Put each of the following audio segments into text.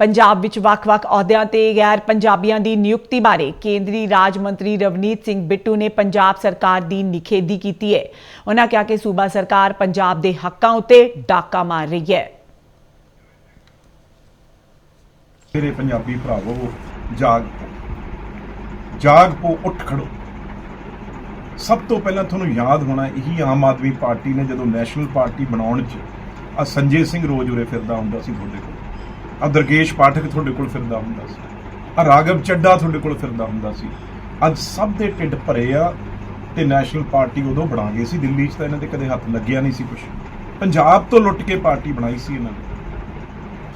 ਪੰਜਾਬ ਵਿੱਚ ਵੱਖ-ਵੱਖ ਅਹੁਦਿਆਂ ਤੇ ਗੈਰ ਪੰਜਾਬੀਆਂ ਦੀ ਨਿਯੁਕਤੀ ਬਾਰੇ ਕੇਂਦਰੀ ਰਾਜ ਮੰਤਰੀ ਰਵਨੀਤ ਸਿੰਘ ਬਿੱਟੂ ਨੇ ਪੰਜਾਬ ਸਰਕਾਰ ਦੀ ਨਿਖੇਧੀ ਕੀਤੀ ਹੈ। ਉਹਨਾਂ ਕਿਹਾ ਕਿ ਸੂਬਾ ਸਰਕਾਰ ਪੰਜਾਬ ਦੇ ਹੱਕਾਂ ਉੱਤੇ ਡਾਕਾ ਮਾਰ ਰਹੀ ਹੈ। ਮੇਰੇ ਪੰਜਾਬੀ ਭਰਾਵੋ, ਜਾਗ ਪੋ। ਜਾਗ ਪੋ, ਉੱਠ ਖੜੋ। ਸਭ ਤੋਂ ਪਹਿਲਾਂ ਤੁਹਾਨੂੰ ਯਾਦ ਹੋਣਾ ਇਹੀ ਆਮ ਆਦਮੀ ਪਾਰਟੀ ਨੇ ਜਦੋਂ ਨੈਸ਼ਨਲ ਪਾਰਟੀ ਬਣਾਉਣ 'ਚ ਆ ਸੰਜੇ ਸਿੰਘ ਰੋਜ਼ ਉਰੇ ਫਿਰਦਾ ਹੁੰਦਾ ਸੀ ਤੁਹਾਡੇ ਕੋਲ। ਆ ਦਰਗੇਸ਼ ਪਾਠਕ ਤੁਹਾਡੇ ਕੋਲ ਫਿਰਦਾ ਹੁੰਦਾ ਸੀ। ਆ ਰਾਗਵ ਚੱਡਾ ਤੁਹਾਡੇ ਕੋਲ ਫਿਰਦਾ ਹੁੰਦਾ ਸੀ। ਅੱਜ ਸਭ ਦੇ ਢਿੱਡ ਭਰੇ ਆ ਤੇ ਨੈਸ਼ਨਲ ਪਾਰਟੀ ਉਦੋਂ ਬਣਾ ਗਏ ਸੀ ਦਿੱਲੀ 'ਚ ਤਾਂ ਇਹਨਾਂ ਦੇ ਕਦੇ ਹੱਥ ਲੱਗਿਆ ਨਹੀਂ ਸੀ ਕੁਝ ਪੰਜਾਬ ਤੋਂ ਲੁੱਟ ਕੇ ਪਾਰਟੀ ਬਣਾਈ ਸੀ ਇਹਨਾਂ ਨੇ।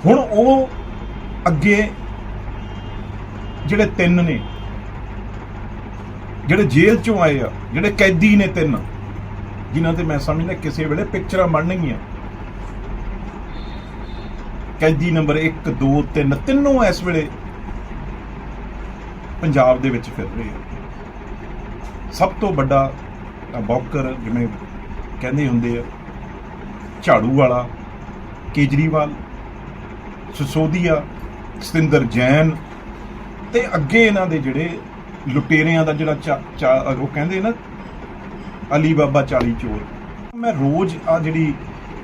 ਹੁਣ ਉਹ ਅੱਗੇ ਜਿਹੜੇ ਤਿੰਨ ਨੇ, ਜਿਹੜੇ ਜੇਲ੍ਹ ਚੋਂ ਆਏ ਆ, ਜਿਹੜੇ ਕੈਦੀ ਨੇ ਤਿੰਨ, ਜਿਨ੍ਹਾਂ ਤੇ ਮੈਂ ਸਮਝਦਾ ਕਿਸੇ ਵੇਲੇ ਪਿਕਚਰਾਂ ਬਣਨਗੀਆਂ। ਕੈਦੀ ਨੰਬਰ 1 2 3 ਤਿੰਨੋਂ ਇਸ ਵੇਲੇ ਪੰਜਾਬ ਦੇ ਵਿੱਚ ਫਿਰ ਰਹੇ ਆ। ਸਭ ਤੋਂ ਵੱਡਾ ਬੌਕਰ ਜਿਵੇਂ ਕਹਿੰਦੇ ਹੁੰਦੇ ਆ, ਝਾੜੂ ਵਾਲਾ, ਕੇਜਰੀਵਾਲ, ਸਸੋਦੀਆ, ਸਤਿੰਦਰ ਜੈਨ ਤੇ ਅੱਗੇ ਇਹਨਾਂ ਦੇ ਜਿਹੜੇ ਲੁਟੇਰਿਆਂ ਦਾ ਜਿਹੜਾ ਚਾ- ਚਾ- ਉਹ ਕਹਿੰਦੇ ਨਾ ਅਲੀ ਬਾਬਾ 40 ਚੋਰ। ਮੈਂ ਰੋਜ਼ ਆ ਜਿਹੜੀ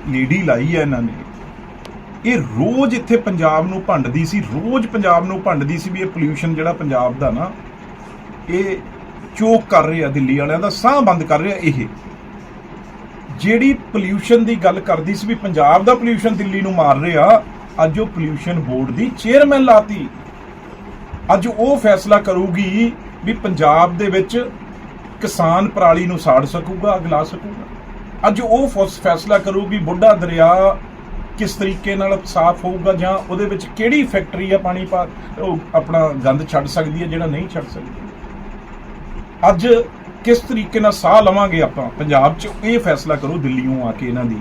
ਲੇਡੀ ਲਾਈ ਆ ਇਹਨਾਂ ਨੇ ਇਹ ਰੋਜ਼ ਇੱਥੇ ਪੰਜਾਬ ਨੂੰ ਭੰਡਦੀ ਸੀ, ਰੋਜ਼ ਪੰਜਾਬ ਨੂੰ ਭੰਡਦੀ ਸੀ ਵੀ ਇਹ ਪੋਲਿਊਸ਼ਨ ਜਿਹੜਾ ਪੰਜਾਬ ਦਾ ਨਾ, ਇਹ ਚੋਕ ਕਰ ਰਿਹਾ ਦਿੱਲੀ ਵਾਲਿਆਂ ਦਾ, ਸਾਹ ਬੰਦ ਕਰ ਰਿਹਾ ਇਹ। ਜਿਹੜੀ ਪੋਲਿਊਸ਼ਨ ਦੀ ਗੱਲ ਕਰਦੀ ਸੀ ਵੀ ਪੰਜਾਬ ਦਾ ਪੋਲਿਊਸ਼ਨ ਦਿੱਲੀ ਨੂੰ ਮਾਰ ਰਿਹਾ, ਅੱਜ ਉਹ ਪੋਲਿਊਸ਼ਨ ਬੋਰਡ ਦੀ ਚੇਅਰਮੈਨ ਲਾਤੀ। ਅੱਜ ਉਹ ਫੈਸਲਾ ਕਰੂਗੀ ਵੀ ਪੰਜਾਬ ਦੇ ਵਿੱਚ ਕਿਸਾਨ ਪਰਾਲੀ ਨੂੰ ਸਾੜ ਸਕੂਗਾ, ਅਗਲਾ ਸਕੂਗਾ। ਅੱਜ ਉਹ ਫਸ- ਫੈਸਲਾ ਕਰੂਗੀ, ਬੁੱਢਾ ਦਰਿਆ ਕਿਸ ਤਰੀਕੇ ਨਾਲ ਸਾਫ਼ ਹੋਊਗਾ ਜਾਂ ਉਹਦੇ ਵਿੱਚ ਕਿਹੜੀ ਫੈਕਟਰੀ ਆ ਪਾਣੀ ਪਾ ਉਹ ਆਪਣਾ ਗੰਦ ਛੱਡ ਸਕਦੀ ਹੈ, ਜਿਹੜਾ ਨਹੀਂ ਛੱਡ ਸਕਦੀ? ਅੱਜ ਕਿਸ ਤਰੀਕੇ ਨਾਲ ਸਾਹ ਲਵਾਂਗੇ ਆਪਾਂ? ਪੰਜਾਬ 'ਚ ਇਹ ਫੈਸਲਾ ਕਰੋ ਦਿੱਲੀੋਂ ਆ ਕੇ ਇਹਨਾਂ ਦੀ।